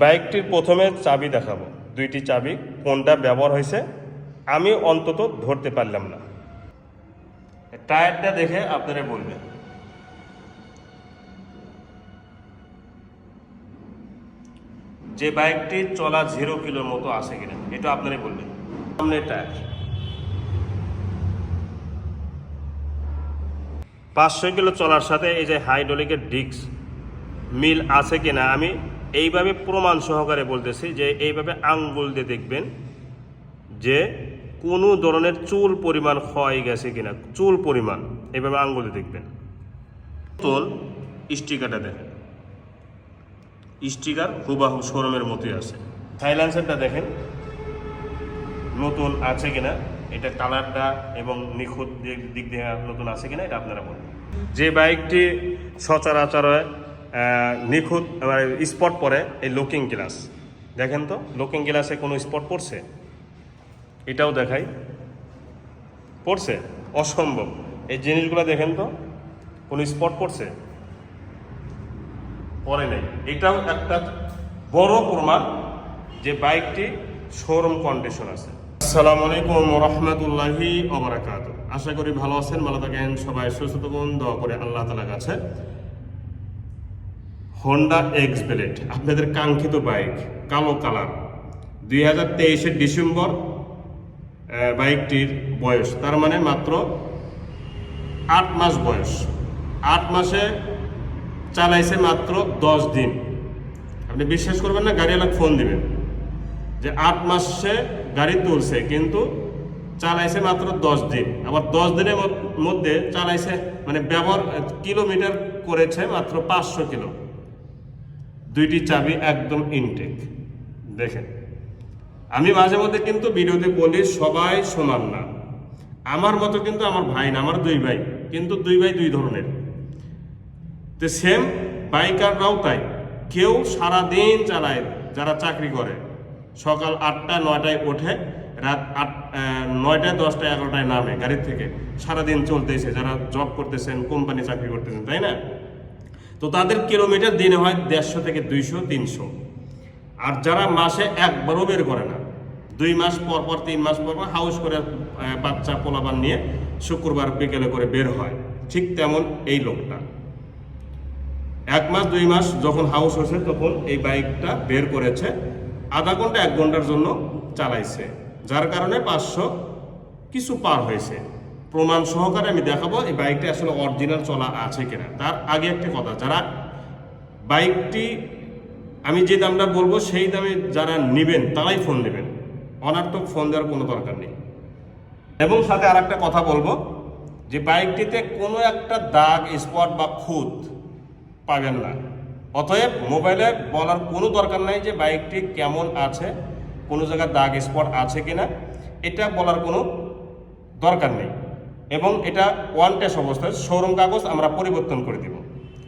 বাইকটির প্রথমে চাবি দেখাবো। দুইটি চাবি, কোনটা ব্যবহার হয়েছে, আমি অন্তত ধরতে পারলাম না। টায়ারটা দেখে আপনারা বলবেন। যে বাইকটি চলা জিরো কিলোর মতো আছে কিনা, এটা আপনারাই বলবেন। সামনে টায়ার। পাঁচশো কিলো চলার সাথে এই যে হাইড্রোলিকের ডিস্ক মিল আছে কিনা, আমি এইভাবে প্রমাণ সহকারে বলতেছি যে এইভাবে আঙ্গুল দিয়ে দেখবেন যে কোনো ধরনের চুল পরিমাণ ক্ষয় গেছে কিনা চুল পরিমাণ এইভাবে আঙ্গুল দেখবেন। তোল স্টিকারটা দেখেন। স্টিকার হুবাহু শোরুমের মতোই আছে। সাইলেন্সারটা দেখেন নতুন আছে কিনা এটা কালারটা এবং নিখুঁত দিক- দিয়ে নতুন আছে কিনা এটা আপনারা বলুন যে বাইকটি সচরাচর আহ, নিখুঁত স্পট পরে এই লুকিং গ্লাস দেখেন তো লুকিং গ্লাসে কোনো স্পট পড়ছে? এটাও দেখাই। পড়ছে? অসম্ভব। এই জিনিসগুলো দেখেন তো, কোনো স্পট পড়ছে? পরে নেই। এটাও একটা বড় প্রমাণ যে বাইকটি শোরুম কন্ডিশন আছে। আসসালামু আলাইকুম রহমতুল্লাহি আশা করি ভালো আছেন, ভালো থাকেন। সবাই সুস্থ থাকুন, দোয়া করে আল্লাহ তালা কাছে। হন্ডা এক্স ব্লেড আপনাদের কাঙ্ক্ষিত বাইক কালো কালার দুই হাজার তেইশের ডিসেম্বর বাইকটির বয়স, তার মানে মাত্র আট মাস বয়স। আট মাসে চালাইছে মাত্র দশ দিন। আপনি বিশ্বাস করবেন না, গাড়িওয়ালা ফোন দিবেন যে আট মাসে গাড়ি তুলছে, কিন্তু চালাইছে মাত্র দশ দিন। আবার দশ দিনের মধ্যে চালাইছে মানে ব্যবহার, কিলোমিটার করেছে মাত্র পাঁচশো কিলো। দুইটি চাবি একদম ইনটেক দেখেন। আমি মাঝে মধ্যে কিন্তু ভিডিওতে বলি সবাই সমান না। আমার মতো কিন্তু আমার ভাই না, আমার দুই ভাই, কিন্তু দুই ভাই দুই ধরনের। তো সেম বাইকাররাও তাই। কেউ সারা দিন চালায়, যারা চাকরি করে। সকাল আটটা, নয়টায় ওঠে, রাত আট নয়টায়, দশটায়, এগারোটায় নামে গাড়ির থেকে। সারাদিন চলতেছে, যারা জব করতেছেন কোম্পানি চাকরি করতেছেন, তাই না? তো তাদের কিলোমিটার দিনে হয় দেড়শো থেকে দুইশো, তিনশো। আর যারা মাসে একবারও বের করে না, দুই মাস পর পর, তিন মাস পর পর হাউস করে বাচ্চা পোলাবান নিয়ে শুক্রবার বিকেলে করে বের হয়, ঠিক তেমন এই লোকটা। এক মাস, দুই মাস যখন হাউস হয়েছে তখন এই বাইকটা বের করেছে, আধা ঘণ্টা, এক ঘণ্টার জন্য চালাইছে, যার কারণে পাঁচশো কিছু পার হয়েছে। প্রমাণ সহকারে আমি দেখাবো এই বাইকটা আসলে অরিজিনাল চলা আছে কিনা। তার আগে একটা কথা, যারা বাইকটি, আমি যে দামটা বলব সেই দামে যারা নেবেন, তারাই ফোন নেবেন। অনার্থক ফোন দেওয়ার কোনো দরকার নেই। এবং সাথে আর একটা কথা বলব, যে বাইকটিতে কোনো একটা দাগ স্পট বা খুঁত পাবেন না। অতএব মোবাইলে বলার কোনো দরকার নাই যে বাইকটি কেমন আছে, কোনো জায়গায় দাগ স্পট আছে কিনা। এটা বলার কোনো দরকার নেই। এবং এটা ওয়ান টেস্ট অবস্থায় শোরুম কাগজ আমরা পরিবর্তন করে দিব।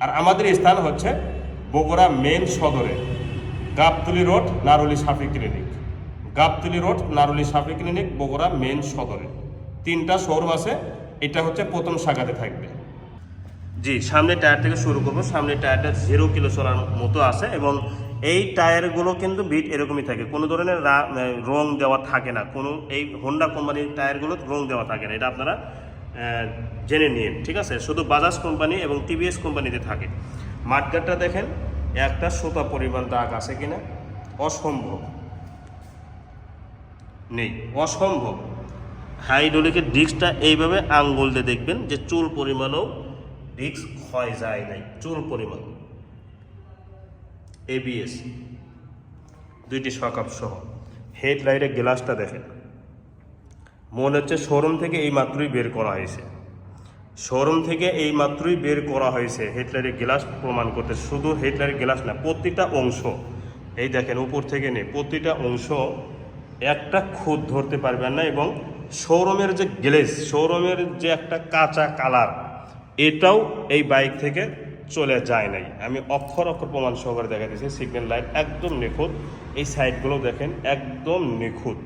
আর আমাদের স্থান হচ্ছে বগুড়া মেন সদরে, Gabtali road, Naruli Safi clinic Gabtali road, Naruli Safi clinic Bogura main সদরে। তিনটা শোরুম আছে, এটা হচ্ছে প্রথম শাখাতে থাকবে। জি সামনে টায়ার থেকে শুরু করব। সামনে টায়ারটা জিরো কিলো চলার মতো আছে এবং এই টায়ারগুলো কিন্তু বিট এরকমই থাকে। কোনো ধরনের রা- দেওয়া থাকে না। কোনো এই হোন্ডা কোম্পানির টায়ারগুলো রং দেওয়া থাকে না। এটা আপনারা জেনে নিন, ঠিক আছে? শুধু বাজাজ কোম্পানি এবং টিভিএস কোম্পানিতে থাকে। মাঠগাটটা দেখেন, একটা সুতা পরিমাণ দাগ আছে কিনা? অসম্ভব। নেই, অসম্ভব। হাইড্রোলিকের ডিস্কটা এইভাবে আঙ্গুল দিয়ে দেখবেন যে চুল পরিমাণও ডিস্ক ক্ষয় যায় নাই, চুল পরিমাণ। এবিএস দুইটি সকাপ সহ। হেডলাইটের গ্লাসটা দেখেন। মনে হচ্ছে শোরুম থেকে এই মাত্রই বের করা হয়েছে। শোরুম থেকে এই মাত্রই বের করা হয়েছে হেডলাইটের গ্লাস প্রমাণ করতে। শুধু হেডলাইটের গ্লাস না, প্রতিটা অংশ, এই দেখেন উপর থেকে নেই প্রতিটা অংশ একটা খুদ ধরতে পারবেন না এবং শোরুমের যে গ্লেস, শোরুমের যে একটা কাঁচা কালার, এটাও এই বাইক থেকে চলে যায় নাই। আমি অক্ষর অক্ষর প্রমাণ সহকারে দেখা দিয়েছি সিগন্যাল লাইট একদম নিখুঁত। এই সাইডগুলো দেখেন একদম নিখুঁত।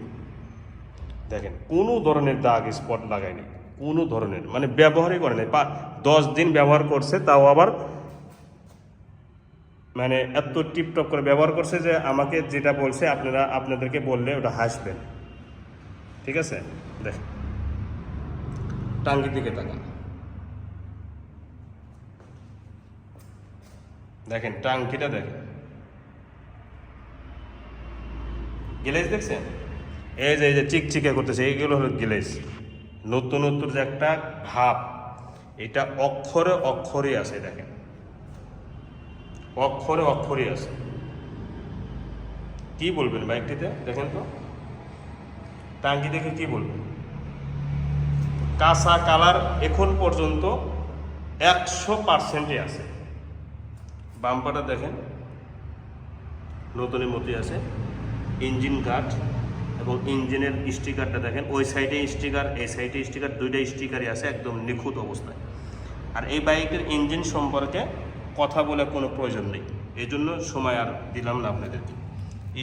দেখেন, কোনো ধরনের দাগ স্পট লাগায়নি, কোনো ধরনের মানে ব্যবহারই করে নাই। দশ দিন ব্যবহার করছে, তাও আবার মানে এত টিপটপ করে ব্যবহার করছে যে আমাকে যেটা বলছে, আপনারা, আপনাদেরকে বললে ওটা হাসবেন। ঠিক আছে? দেখ, টাঙ্গির দিকে তাকান। দেখেন, টাঙ্কিটা দেখেন। গ্লেজ দেখছেন? এই যে এই যে চিকচিকে করতেছে, এইগুলো হলো গ্লেজ। নতুন নতুন যে একটা ভাব, এটা অক্ষরে অক্ষরে আছে, দেখেন। অক্ষরে অক্ষরে আছে। কি বলবেন বাইকটিতে দেখেন তো। টাঙ্কি দেখে কি বলবেন? কাঁচা কালার এখন পর্যন্ত একশো পার্সেন্টই আছে। বাম্পারটা দেখেন। নতুনের মতোই আছে। ইঞ্জিন গার্ড এবং ইঞ্জিনের স্টিকারটা দেখেন, ওই সাইডে স্টিকার, এই সাইডে স্টিকার, দুইটা স্টিকারই আছে একদম নিখুঁত অবস্থায়। আর এই বাইকের ইঞ্জিন সম্পর্কে কথা বলে কোনো প্রয়োজন নেই। এই জন্য সময় আর দিলাম না আপনাদেরকে।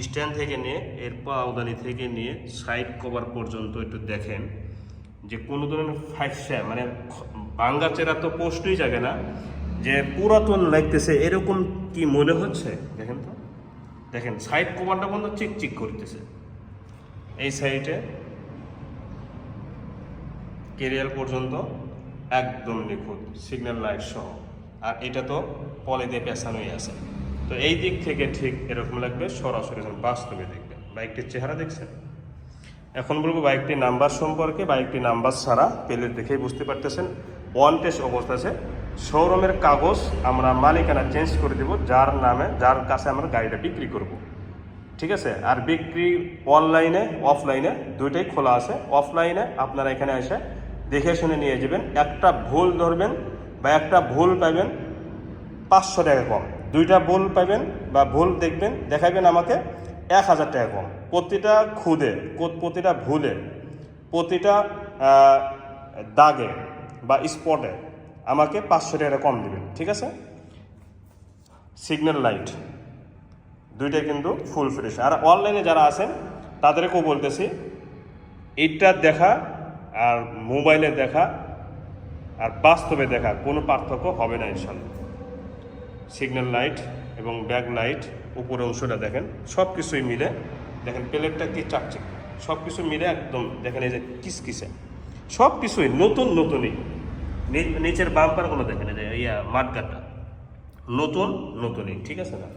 স্ট্যান্ড থেকে নিয়ে, এর পাওদানি থেকে নিয়ে, সাইড কভার পর্যন্ত একটু দেখেন যে কোনো ধরনের ফাইসা মানে বাঙ্গা চেরা তো প্রশ্নই জাগে না, যে পুরাতন লাগতেছে, এরকম কি মনে হচ্ছে? দেখেন তো। দেখেন, সাইড কভারটা বন্ধ চিক চিক করতেছে। এই সাইডে কেরিয়াল পর্যন্ত একদম নিখুঁত, সিগন্যাল লাইট সহ। আর এটা তো পলে দিয়ে পেঁচানোই আছে। তো এই দিক থেকে ঠিক এরকম লাগবে, সরাসরি বাস্তবে দেখবেন বাইকটির চেহারা দেখছেন? এখন বলব বাইকটির নাম্বার সম্পর্কে বাইকটির নাম্বার ছাড়া পেলে দেখেই বুঝতে পারতেছেন। ওয়ান টেস্ট অবস্থা আছে। শোরুমের কাগজ আমরা মালিকানা চেঞ্জ করে দেব, যার নামে, যার কাছে আমরা গাড়িটা বিক্রি করব। ঠিক আছে? আর বিক্রি অনলাইনে অফলাইনে দুইটাই খোলা আছে। অফলাইনে আপনারা এখানে এসে দেখে শুনে নিয়ে যাবেন। একটা ভুল ধরবেন বা একটা ভুল পাবেন পাঁচশো টাকা কম। দুইটা ভুল পাবেন বা ভুল দেখবেন দেখাবেন আমাকে এক হাজার টাকা কম। প্রতিটা খুদে প্রতিটা ভুলে, প্রতিটা দাগে বা স্পটে আমাকে পাঁচশো টাকা কম দেবেন। ঠিক আছে? সিগন্যাল লাইট দুইটাই কিন্তু ফুল ফ্রেশ আর অনলাইনে যারা আছেন, তাদেরকেও বলতেছি এইটা দেখা আর মোবাইলে দেখা আর বাস্তবে দেখা কোনো পার্থক্য হবে না ইনশাল্লাহ। সিগন্যাল লাইট এবং ব্যাক লাইট উপরে অংশটা দেখেন সব কিছুই মিলে দেখেন প্লেটটা কি চাকচিক সব কিছু মিলে একদম দেখেন এই যে কিসকিসে। সব কিছুই নতুন নতুনই। নিচের বাম্পারগুলো দেখেন, এই যে ইয়া মাঠগাটা নতুন নতুনই, ঠিক আছে না?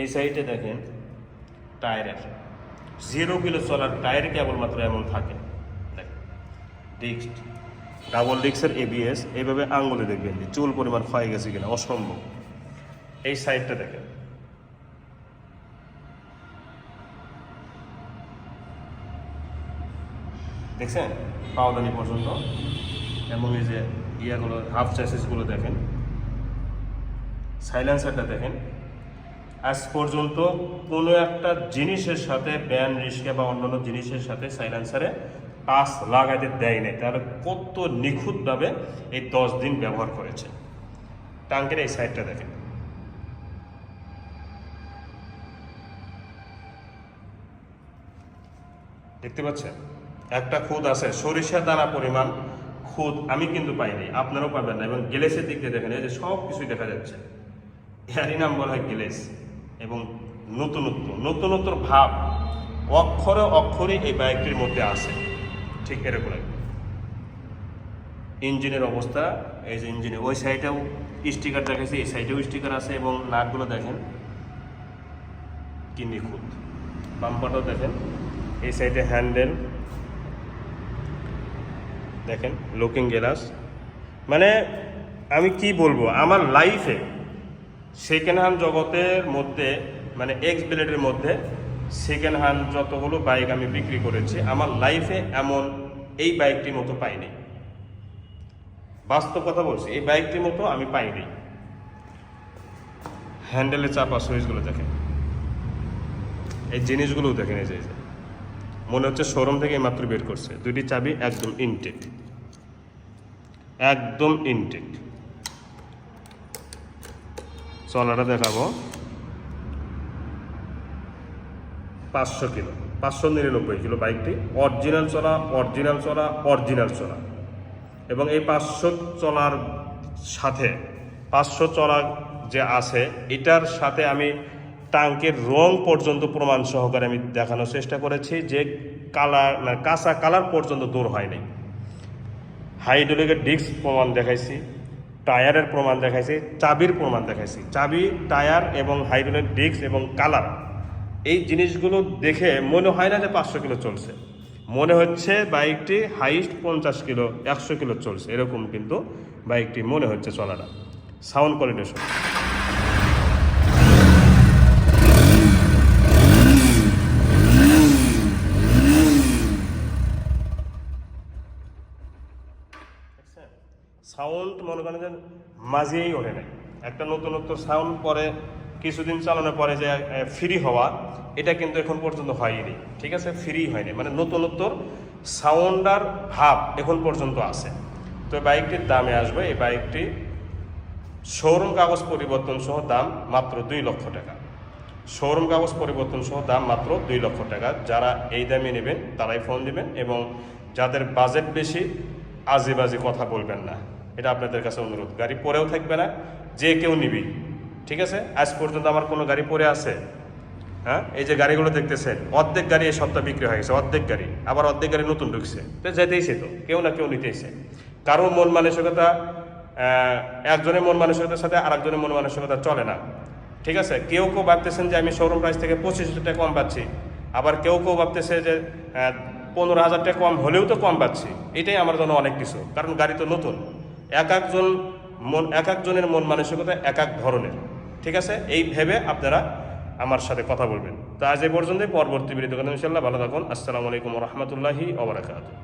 এই সাইডে দেখেন টায়ারের জিরো কিলো চলার টায়ার কেবলমাত্র এমন থাকে। দেখেন ডাবল ডিস্কের এবিএস এইভাবে আঙ্গুলে দেখবেন যে চুল পরিমাণ ক্ষয়ে গেছে কিনা, অসম্ভব। এই সাইডটা দেখেন। দেখছেন? পাওদানি পর্যন্ত। এবং এই যে ইয়াগুলো হাফ চাইসিসগুলো দেখেন। সাইলেন্সারটা দেখেন। আজ পর্যন্ত কোনো একটা জিনিসের সাথে ব্যান রিস্কে বা অন্যান্য জিনিসের সাথে সাইলেন্সারে টাচ লাগাইতে দেয় নাই। তাহলে কত নিখুঁতভাবে এই দশ দিন ব্যবহার করেছে। টাঙ্কের এই সাইডটা দেখেন। দেখতে পাচ্ছেন? একটা খুদ আছে, সরিষা দানা পরিমাণ খুদ আমি কিন্তু পাইনি, আপনারাও পাবেন না। এবং গ্লেসের দিক দিয়ে দেখেন, এই যে সব কিছুই দেখা যাচ্ছে। এরই নাম বলা হয় গ্লেস। এবং নতুনত্ব নতুনত্ব ভাব অক্ষরে অক্ষরে এই বাইকটির মধ্যে আছে ঠিক এরকম ইঞ্জিনের অবস্থা, এই যে ইঞ্জিনে ওই সাইডেও স্টিকার দেখেছি এই সাইডেও স্টিকার আছে এবং নাকগুলো দেখেন কি নিখুঁত। বাম্পারটাও দেখেন, এই সাইডে হ্যান্ডেল, দেখেন, লুকিং গ্লাস। মানে আমি কি বলব, আমার লাইফে সেকেন্ড হ্যান্ড জগতের মধ্যে মানে এক্স ব্লেডের মধ্যে সেকেন্ড হ্যান্ড যতগুলো বাইক আমি বিক্রি করেছি, আমার লাইফে এমন এই বাইকটির মতো পাইনি। বাস্তব কথা বলছি, এই বাইকটির মতো আমি পাইনি। হ্যান্ডেলে চাপা সুইচগুলো দেখেন। এই জিনিসগুলো দেখেন, এই যে। মনে হচ্ছে শোরুম থেকে মাত্র বের করছে। দুইটি চাবি, একদম ইনটেক একদম ইনটেক চলাটা দেখাবো। পাঁচশো কিলো, পাঁচশো নিরানব্বই কিলো বাইকটি। অরিজিনাল চলা অরিজিনাল চলা অরিজিনাল চলা। এবং এই পাঁচশো চলার সাথে, পাঁচশো চলা যে আছে, এটার সাথে আমি টাঙ্কের রং পর্যন্ত প্রমাণ সহকারে আমি দেখানোর চেষ্টা করেছি যে কালার কাঁচা কালার পর্যন্ত দূর হয়নি। হাইড্রোলিকের ডিস্ক প্রমাণ দেখাইছি। টায়ারের প্রমাণ দেখাইছি, চাবির প্রমাণ দেখাইছি। চাবি, টায়ার এবং হাইড্রোলিক ডিস্ক এবং কালার। এই জিনিসগুলো দেখে মনে হয় না যে পাঁচশো কিলো চলছে। মনে হচ্ছে বাইকটি হাইস্ট পঞ্চাশ কিলো, একশো কিলো চলছে। এরকম কিন্তু বাইকটি মনে হচ্ছে চলাটা। সাউন্ড কোয়ালিটি সব সাউন্ড মনে করেন যে মাঝেই ওঠে নাই। একটা নতুনত্ব সাউন্ড পরে, কিছুদিন চালানোর পরে যে ফ্রি হওয়া, এটা কিন্তু এখন পর্যন্ত হয়নি। ঠিক আছে? ফ্রি হয়নি। মানে নতুনত্বর সাউন্ড আর ভাব এখন পর্যন্ত আছে। তো এই বাইকটির দামে আসবে। এই বাইকটি শোরুম কাগজ পরিবর্তন সহ দাম মাত্র দুই লক্ষ টাকা। শোরুম কাগজ পরিবর্তন সহ দাম মাত্র দুই লক্ষ টাকা। যারা এই দামে নেবেন, তারাই ফোন দিবেন এবং যাদের বাজেট বেশি আজে বাজে কথা বলবেন না। এটা আপনাদের কাছে অনুরোধ। গাড়ি পরেও থাকবে না, যে কেউ নিবি। ঠিক আছে? আজ পর্যন্ত আমার কোনো গাড়ি পরে আছে। হ্যাঁ? এই যে গাড়িগুলো দেখতেছেন, অর্ধেক গাড়ি এই সপ্তাহ বিক্রি হয়ে গেছে, অর্ধেক গাড়ি। আবার অর্ধেক গাড়ি নতুন ঢুকছে। তো যেতেইছে তো, কেউ না কেউ নিতেইছে। কারোর মন মানসিকতা একজনের মন মানসিকতার সাথে আরেকজনের মন মানসিকতা চলে না। ঠিক আছে? কেউ কেউ ভাবতেছেন যে আমি শোরুম প্রাইস থেকে পঁচিশ হাজার টাকা কম পাচ্ছি। আবার কেউ কেউ ভাবতেছে যে পনেরো হাজার টাকা কম হলেও তো কম পাচ্ছি। এটাই আমার জন্য অনেক কিছু। কারণ গাড়ি তো নতুন। এক একজন মন, এক একজনের মন মানসিকতা এক এক ধরনের। ঠিক আছে? এই ভেবে আপনারা আমার সাথে কথা বলবেন। তো আজ এই পর্যন্তই। পরবর্তী ভিডিও ইনশাল্লাহ ভালো থাকুন। আসসালামু আলাইকুম রহমতুল্লাহি